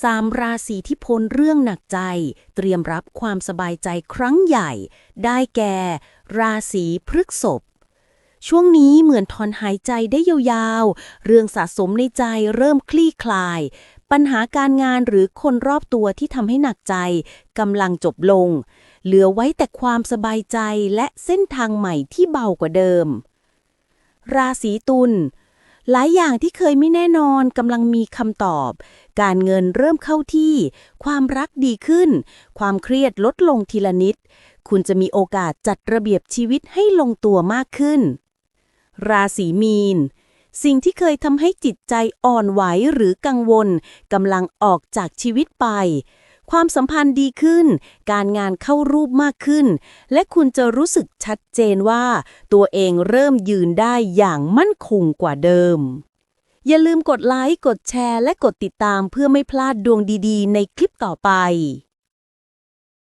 สามราศีที่พ้นเรื่องหนักใจ เตรียมรับความสบายใจครั้งใหญ่ ได้แก่ ราศีพฤกษภช่วงนี้เหมือนถอนหายใจได้ยาวๆ เรื่องสะสมในใจเริ่มคลี่คลาย ปัญหาการงานหรือคนรอบตัวที่ทำให้หนักใจกำลังจบลง เหลือไว้แต่ความสบายใจและเส้นทางใหม่ที่เบากว่าเดิม ราศีตุล หลายอย่างที่เคยไม่แน่นอนกำลังมีคำตอบ การเงินเริ่มเข้าที่ ความรักดีขึ้น ความเครียดลดลงทีละนิด คุณจะมีโอกาสจัดระเบียบชีวิตให้ลงตัวมากขึ้น ราศีมีน สิ่งที่เคยทำให้จิตใจอ่อนไหวหรือกังวลกำลังออกจากชีวิตไป ความสัมพันธ์ดีขึ้น การงานเข้ารูปมากขึ้น และคุณจะรู้สึกชัดเจนว่า ตัวเองเริ่มยืนได้อย่างมั่นคงกว่าเดิม อย่าลืมกดไลค์ กดแชร์ และกดติดตามเพื่อไม่พลาดดวงดีๆ ในคลิปต่อไป